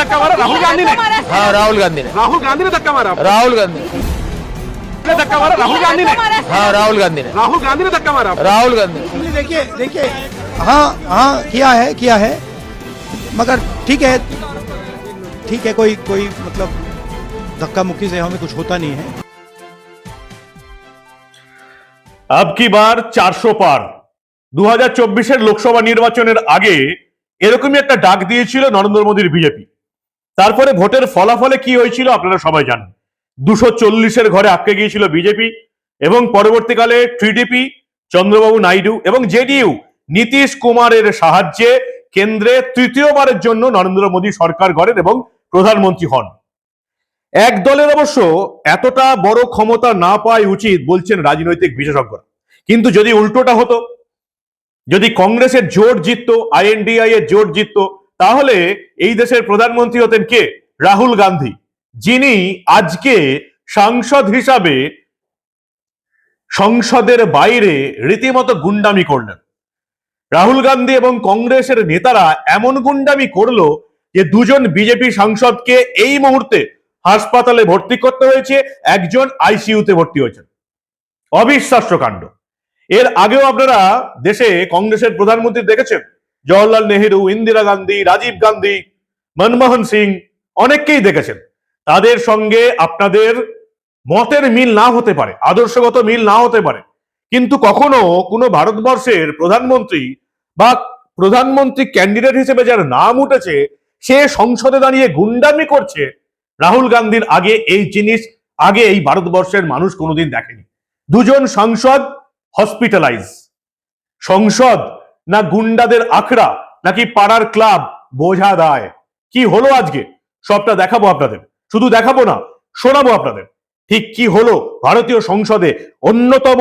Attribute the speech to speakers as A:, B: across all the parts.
A: धक्का मारा राहुल गांधी ने
B: हाँ राहुल गांधी ने
A: राहुल गांधी ने धक्का मारा
B: राहुल गांधी
A: ने धक्का मारा राहुल गांधी ने
B: हाँ राहुल गांधी ने
A: राहुल गांधी ने धक्का मारा
B: राहुल गांधी
C: देखिए देखिए हाँ हाँ किया है किया है मगर ठीक है ठीक है कोई कोई मतलब धक्का मुक्की से हमें कुछ होता नहीं है
D: আব কি বার চারশো পার দু হাজার চব্বিশের লোকসভা নির্বাচনের আগে এরকমই একটা ডাক দিয়েছিল নরেন্দ্র মোদীর বিজেপি তারপরে ভোটের ফলাফলে কি হয়েছিল আপনারা সবাই জানেন। দুশো চল্লিশের ঘরে আটকে গিয়েছিল বিজেপি এবং পরবর্তীকালে টিডিপি, চন্দ্রবাবু নাইডু এবং জেডিইউ নীতিশ কুমারের সাহায্যে কেন্দ্রে তৃতীয়বারের জন্য নরেন্দ্র মোদী সরকার গড়েন এবং প্রধানমন্ত্রী হন। এক দলের অবশ্য এতটা বড় ক্ষমতা না পাওয়াই উচিত বলছেন রাজনৈতিক বিশেষজ্ঞরা। কিন্তু যদি উল্টোটা হতো, যদি কংগ্রেসের জোট জিততো আইএনডিআই এর জোট জিততো তাহলে এই দেশের প্রধানমন্ত্রী হতেন কে? রাহুল গান্ধী। যিনি আজকে সাংসদ হিসাবে সংসদের বাইরে রীতিমতো গুন্ডামি করলেন। রাহুল গান্ধী এবং কংগ্রেসের নেতারা এমন গুন্ডামি করল যে দুজন বিজেপি সাংসদকে এই মুহূর্তে হাসপাতালে ভর্তি করতে হয়েছে, একজন আইসিইউতে ভর্তি হয়েছেন। অবিশ্বাস্য কাণ্ড। এর আগেও আপনারা দেশে কংগ্রেসের প্রধানমন্ত্রী দেখেছেন? জওয়াহরলাল নেহেরু, ইন্দিরা গান্ধী, রাজীব গান্ধী, মনমোহন সিং অনেককেই দেখেছেন। তাদের সঙ্গে আপনাদের মতের মিল না হতে পারে, আদর্শগত মিল না হতে পারে, কিন্তু কখনো কোনো ভারতবর্ষের প্রধানমন্ত্রী বা প্রধানমন্ত্রী ক্যান্ডিডেট হিসেবে যার নাম উঠেছে, সে সংসদে দাঁড়িয়ে গুন্ডামি করছে, রাহুল গান্ধীর আগে এই জিনিস, আগে এই ভারতবর্ষের মানুষ কোনোদিন দেখেনি। দুজন সাংসদ হসপিটালাইজ সংসদ না গুন্ডাদের আখড়া, নাকি পাড়ার ক্লাব বোঝা দায়? কি হলো আজকে? সবটা দেখাবো আপনাদের। শুধু দেখাবো না, শোনাবো আপনাদের। ঠিক কি হলো ভারতীয় সংসদে অন্যতম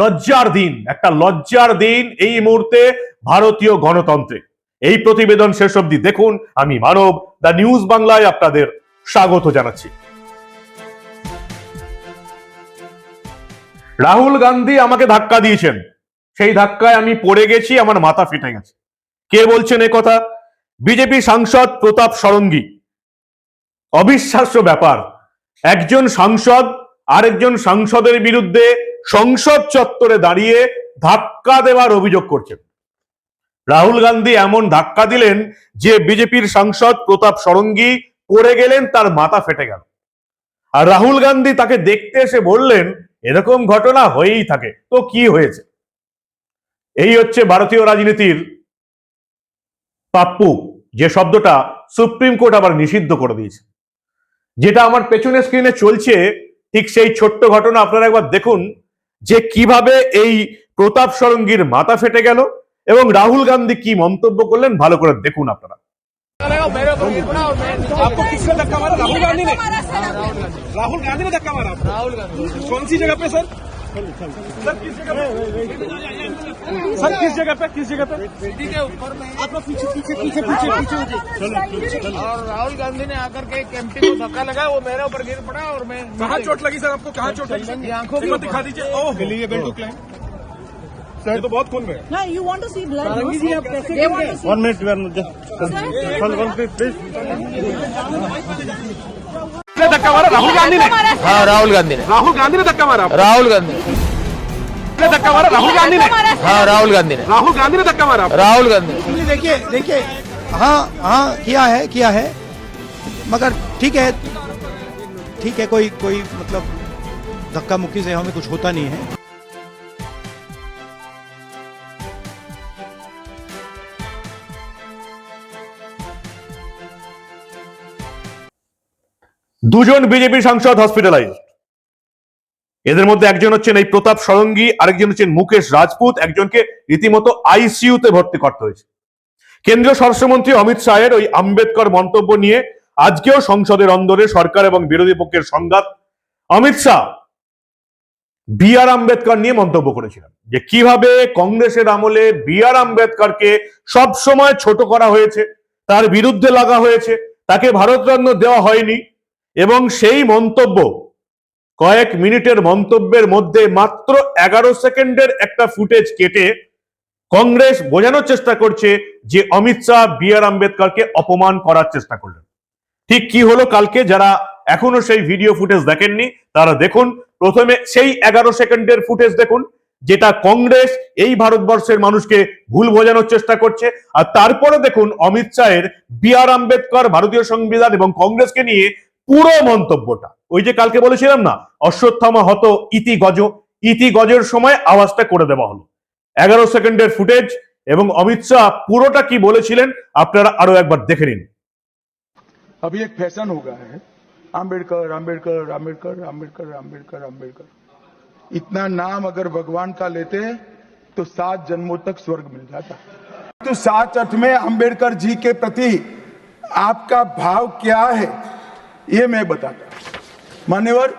D: লজ্জার দিন? একটা লজ্জার দিন এই মুহূর্তে ভারতীয় গণতন্ত্রে। এই প্রতিবেদন শেষ অবধি দেখুন। আমি মানব, দ্য নিউজ বাংলায় আপনাদের স্বাগত জানাচ্ছি। রাহুল গান্ধী আমাকে ধাক্কা দিয়েছেন। সেই ধাক্কায় আমি পড়ে গেছি, আমার মাথা ফেটে গেছে। কে বলছেন এ কথা? বিজেপি সাংসদ প্রতাপ সরঙ্গী। অবিশ্বাস্য ব্যাপার। একজন সাংসদ আরেকজন সাংসদের বিরুদ্ধে সংসদ চত্বরে দাঁড়িয়ে ধাক্কা দেওয়ার অভিযোগ করছেন। রাহুল গান্ধী এমন ধাক্কা দিলেন যে বিজেপির সাংসদ প্রতাপ সরঙ্গী পড়ে গেলেন, তার মাথা ফেটে গেল। আর রাহুল গান্ধী তাকে দেখতে এসে বললেন, এরকম ঘটনা হয়েই থাকে। তো কি হয়েছে? এই হচ্ছে ভারতীয় রাজনীতির পাপ্পু যে শব্দটা সুপ্রিম কোর্ট আবার নিষিদ্ধ করে দিয়েছে যেটা আমার পেছনে স্ক্রিনে চলছে ঠিক সেই ছোট্ট ঘটনা আপনারা একবার দেখুন যে কিভাবে এই প্রতাপ সরঙ্গীর মাথা ফেটে গেল এবং রাহুল গান্ধী কি মন্তব্য করলেন ভালো করে দেখুন আপনারা
A: आपको किसने धक्का मारा राहुल गांधी ने राहुल गांधी ने धक्का मारा आपको?
E: राहुल गांधी
A: कौन सी जगह पे सर सर किस जगह पे किस जगह पे?
E: सीढ़ी के ऊपर में
A: आप लोग पीछे पीछे पीछे पीछे। पीछे
E: और राहुल गांधी ने आकर के एमपी को धक्का लगा वो मेरे ऊपर गिर पड़ा और मैं
A: कहाँ चोट लगी सर आपको? कहाँ चोट लगी?
E: आँखों के
A: एक। दिखा दीजिए। ओह। ये बेल्ट क्लाइम सर तो बहुत खून में। है।
F: Want to see blood? no?
E: जी, आप कैसे
C: वन मिनट वन मिनट
A: किसने धक्का मारा राहुल गांधी ने?
B: हाँ। राहुल गांधी ने।
A: राहुल गांधी ने धक्का मारा
B: राहुल गांधी
A: ने। धक्का मारा राहुल गांधी ने?
B: हाँ। राहुल गांधी ने।
A: राहुल गांधी ने धक्का मारा
B: राहुल गांधी
C: देखिए देखिए हाँ हाँ किया है किया है मगर ठीक है ठीक है कोई कोई मतलब धक्का मुक्की से हमें कुछ होता नहीं है।
D: দুজন বিজেপি সাংসদ হসপিটালাইজ এদের মধ্যে একজন হচ্ছেন এই প্রতাপ সরঙ্গী, আরেকজন হচ্ছেন মুকেশ রাজপুত, একজনকে রীতিমতো আইসিইউতে ভর্তি করতে হয়েছে। কেন্দ্রীয় স্বরাষ্ট্রমন্ত্রী অমিত শাহের ওই আম্বেদকর মন্তব্য নিয়ে আজকেও সংসদের অন্দরে সরকার এবং বিরোধী পক্ষের সংঘাত। অমিত শাহ, বি আর আম্বেদকর নিয়ে মন্তব্য করেছিলেন যে কীভাবে কংগ্রেসের আমলে বি আর আম্বেদকরকে সবসময় ছোট করা হয়েছে, তার বিরুদ্ধে লাগা হয়েছে, তাকে ভারতরত্ন দেওয়া হয়নি এবং সেই মন্তব্য কয়েক মিনিটের মন্তব্যের মধ্যে মাত্র এগারো সেকেন্ডের একটা ফুটেজ কেটে কংগ্রেস বোঝানোর চেষ্টা করছে যে অমিত শাহ, বি আর আম্বেদকরকে অপমান করার চেষ্টা করলেন। ঠিক কি হলো কালকে যারা এখনও সেই ভিডিও ফুটেজ দেখেননি, তারা দেখুন। প্রথমে সেই এগারো সেকেন্ডের ফুটেজ দেখুন, যেটা কংগ্রেস এই ভারতবর্ষের মানুষকে ভুল বোঝানোর চেষ্টা করছে। আর তারপরে দেখুন অমিত শাহের বি আর আম্বেদকর, ভারতীয় সংবিধান এবং কংগ্রেসকে নিয়ে পুরো মন্তব্যটা ওই যে কালকে বলেছিলাম না অশ্বত্থামা হত ইতি গজ ইতি গজের সময় আওয়াজটা করে দেওয়া হলো এগারো সেকেন্ডের ফুটেজ এবং অমিত শাহ পুরোটা কি বলেছিলেন আপনারা আরো একবার দেখে নিন
F: अभी एक फैशन हो गया है आम्बेडकर आम्बेडकर आम्बेडकर आम्बेडकर आम्बेडकर आम्बेडकर इतना नाम अगर भगवान का लेते तो सात जन्मों तक स्वर्ग मिल जाता तो सात अर्थ में आम्बेडकर जी के प्रति आपका भाव क्या है ये मैं बताता मान्यवर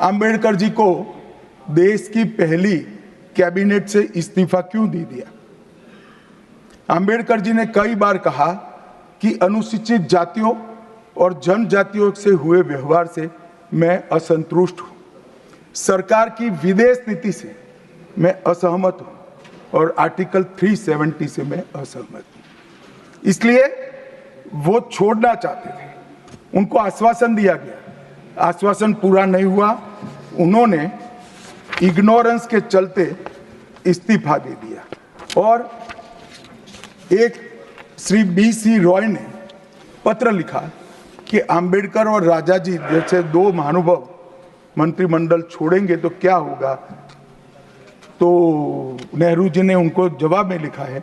F: आम्बेडकर जी को देश की पहली कैबिनेट से इस्तीफा क्यों दे दिया? आम्बेडकर जी ने कई बार कहा कि अनुसूचित जातियों और जनजातियों से हुए व्यवहार से मैं असंतुष्ट हूँ। सरकार की विदेश नीति से मैं असहमत हूँ और आर्टिकल 370 से मैं असहमत हूँ। इसलिए वो छोड़ना चाहते थे। उनको आश्वासन दिया गया। आश्वासन पूरा नहीं हुआ। उन्होंने इग्नोरेंस के चलते इस्तीफा दे दिया। और एक श्री बी सी रॉय ने पत्र लिखा कि अंबेडकर और राजा जी जैसे दो महानुभव मंत्रिमंडल छोड़ेंगे तो क्या होगा? तो नेहरू जी ने उनको जवाब में लिखा है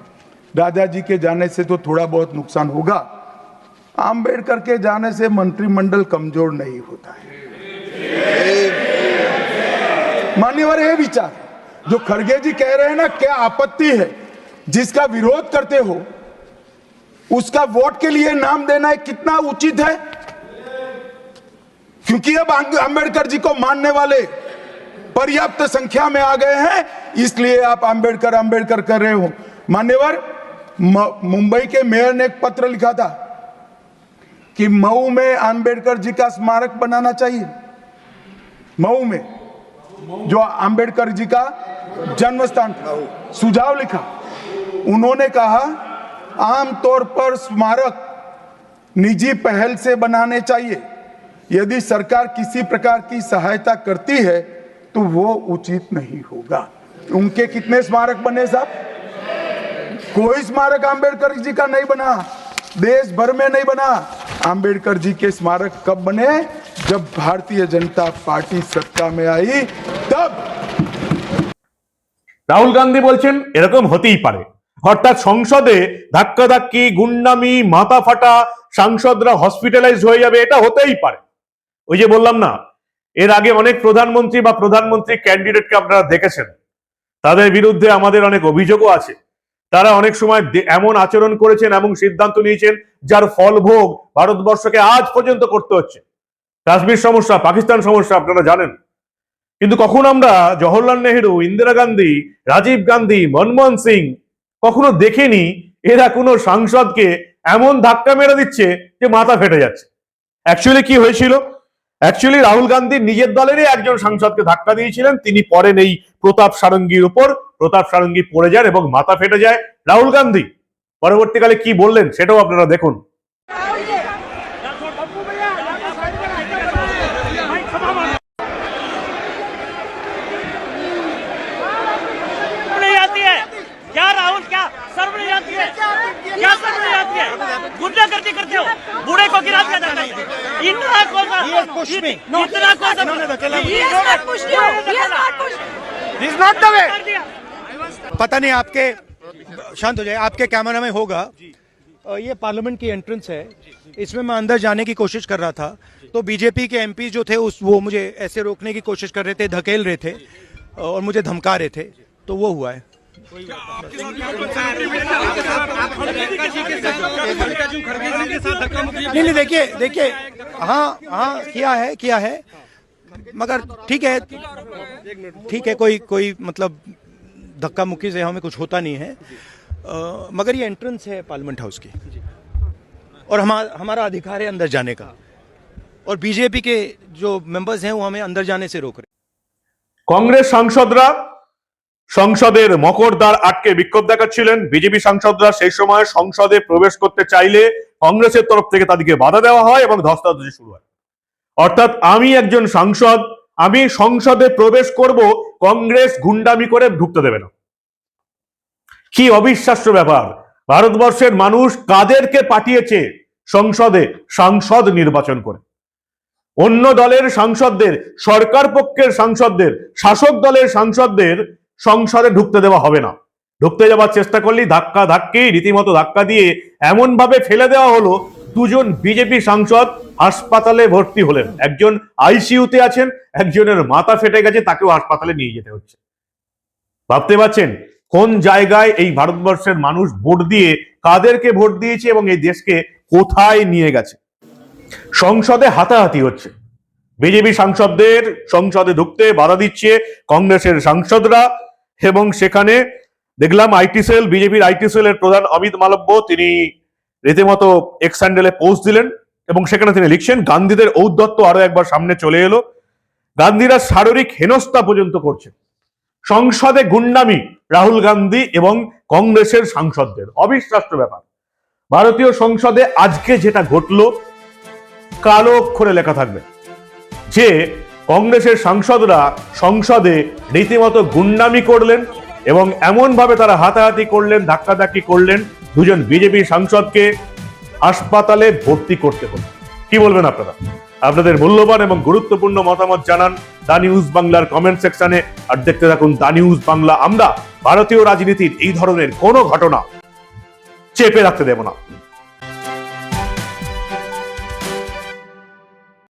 F: राजा जी के जाने से तो थोड़ा बहुत नुकसान होगा। अंबेडकर के जाने से मंत्रिमंडल कमज़ोर नहीं होता है। मान्यवर ये विचार जो खड़गे जी कह रहे हैं ना, क्या आपत्ति है? जिसका विरोध करते हो, उसका वोट के लिए नाम देना है कितना उचित है? क्योंकि अब अंबेडकर जी को मानने वाले पर्याप्त संख्या में आ गए हैं, इसलिए आप अंबेडकर अंबेडकर कर रहे हो। मान्यवर मुंबई के मेयर ने एक पत्र लिखा था कि मऊ में अंबेडकर जी का स्मारक बनाना चाहिए। मऊ में, जो अंबेडकर जी का जन्म स्थान था सुझाव लिखा। उन्होंने कहा आमतौर पर स्मारक निजी पहल से बनाने चाहिए। यदि सरकार किसी प्रकार की सहायता करती है तो वो उचित नहीं होगा। उनके कितने स्मारक बने साहब? कोई स्मारक अंबेडकर जी का नहीं बना। देश भर में नहीं बना अंबेडकर जी के स्मारक कब बने जब भारतीय जनता पार्टी सत्ता में आई तब
D: রাহুল গান্ধী বলছেন এরকম হতেই পারে অর্থাৎ সংসদে ধাক্কাধাক্কি গুন্ডামি মাথা ফাটা সাংসদরা হসপিটালাইজ হয়ে যাবে এটা হতেই পারে ওই যে বললাম না এর আগে অনেক প্রধানমন্ত্রী বা প্রধানমন্ত্রী ক্যান্ডিডেটকে আপনারা দেখেছেন তাদের বিরুদ্ধে আমাদের অনেক অভিযোগও আছে তারা অনেক সময় এমন আচরণ করেছেন এবং সিদ্ধান্ত নিয়েছেন যার ফলভোগ ভারতবর্ষকে আজ পর্যন্ত করতে হচ্ছে। কাশ্মীর সমস্যা, পাকিস্তান সমস্যা, আপনারা জানেন। কিন্তু কখন আমরা জওহরলাল নেহেরু, ইন্দিরা গান্ধী, রাজীব গান্ধী, মনমোহন সিং কখনো দেখিনি এরা কোনো সাংসদকে এমন ধাক্কা মেরে দিচ্ছে যে মাথা ফেটে যাচ্ছে? অ্যাকচুয়ালি কি হয়েছিল? অ্যাকচুয়ালি রাহুল গান্ধী নিজের দলেরই একজন সাংসদকে ধাক্কা দিয়েছিলেন। তিনি পরেন এই প্রতাপ সারঙ্গীর উপর। প্রতাপ সারঙ্গী পড়ে যান এবং মাথা ফেটে যায় রাহুল গান্ধী পরবর্তীকালে কি বললেন সেটাও আপনারা দেখুন
G: शर्म नहीं आती है क्या राहुल क्या शर्म नहीं आती है क्या शर्म नहीं आती है गुंडा करते करते हो बूढ़े को गिरा दिया जाता है इतना कौन सा इतना कौन सा
H: He has not pushed you. He has not pushed.
E: This is not the way.
C: पता नहीं आपके, शांत हो जाए आपके कैमरा में होगा। ये पार्लियामेंट की एंट्रेंस है। इसमें मैं अंदर जाने की कोशिश कर रहा था। तो बीजेपी के एमपी जो थे, उस, वो मुझे ऐसे रोकने की कोशिश कर रहे थे, धकेल रहे थे, और मुझे धमका रहे थे। तो वो हुआ है। नहीं नहीं, देखिए देखिए हाँ हाँ किया है किया है। मगर ठीक है ठीक है, कोई कोई मतलब धक्का मुक्की से हमें कुछ होता नहीं है अ, मगर ये एंट्रेंस है पार्लियामेंट हाउस की और हमारा हमारा अधिकार है अंदर जाने का और बीजेपी के जो मेंबर्स हैं वो हमें अंदर जाने से रोक रहे हैं
D: কংগ্রেস সাংসদরা সংসদের মকর দ্বার আটকে বিক্ষোভ দেখাচ্ছিলেন বিজেপি সাংসদরা সেই সময় সংসদে প্রবেশ করতে চাইলে কংগ্রেসের তরফ থেকে তাদেরকে বাধা দেওয়া হয় এবং ধস্তাধস্তি শুরু হয় অর্থাৎ আমি একজন সাংসদ আমি সংসদে প্রবেশ করব কংগ্রেস গুন্ডামি করে ঢুকতে দেবে না। কি অবিশ্বাস্য ব্যাপার। ভারতবর্ষের মানুষ কাদেরকে পাঠিয়েছে সংসদে সাংসদ নির্বাচন করে? অন্য দলের সাংসদদের, সরকার পক্ষের সাংসদদের, শাসক দলের সাংসদদের সংসদে ঢুকতে দেওয়া হবে না। ঢুকতে যাওয়ার চেষ্টা করলেই ধাক্কা ধাক্কি রীতিমতো ধাক্কা দিয়ে এমন ভাবে ফেলে দেওয়া হলো দুজন বিজেপি সাংসদ হাসপাতালে ভর্তি হলেন। একজন আইসিইউতে আছেন, একজনের মাথা ফেটে গেছে, তাকেও হাসপাতালে নিয়ে যেতে হচ্ছে। ভাবতে পারছেন কোন জায়গায় এই ভারতবর্ষের মানুষ ভোট দিয়ে কাদেরকে ভোট দিয়েছে এবং এই দেশকে কোথায় নিয়ে গেছে? সংসদে হাতাহাতি হচ্ছে। বিজেপি সাংসদদের সংসদে ঢুকতে বাধা দিচ্ছে কংগ্রেসের সাংসদরা এবং সেখানে দেখলাম আইটি সেল, বিজেপির আইটি সেলের প্রধান অমিত মালব্য, তিনি রীতিমতো এক্স পোস্ট দিলেন। এবং সেখানে তিনি লিখছেন, গান্ধীদের ঔদ্ধত্য আরও একবার সামনে চলে এলো। গান্ধীরা শারীরিক হেনস্থা পর্যন্ত করছে। সংসদে গুন্ডামি রাহুল গান্ধী এবং কংগ্রেসের সাংসদদের। অবিশ্বাস্য ব্যাপার। ভারতীয় সংসদে আজকে যেটা ঘটলো, কালো অক্ষরে লেখা থাকবে। যে কংগ্রেসের সাংসদরা সংসদে রীতিমতো গুন্ডামি করলেন এবং এমন ভাবে তারা হাতাহাতি করলেন, ধাক্কাধাক্কি করলেন দুজন বিজেপি সাংসদকে হাসপাতালে ভর্তি করতে হলো। কি বলবেন আপনারা? আপনাদের মূল্যবান এবং গুরুত্বপূর্ণ মতামত জানান দা নিউজ বাংলার কমেন্ট সেকশনে। আর দেখতে থাকুন দা নিউজ বাংলা। আমরা ভারতীয় রাজনীতির এই ধরনের কোনো ঘটনা চেপে রাখতে দেব না।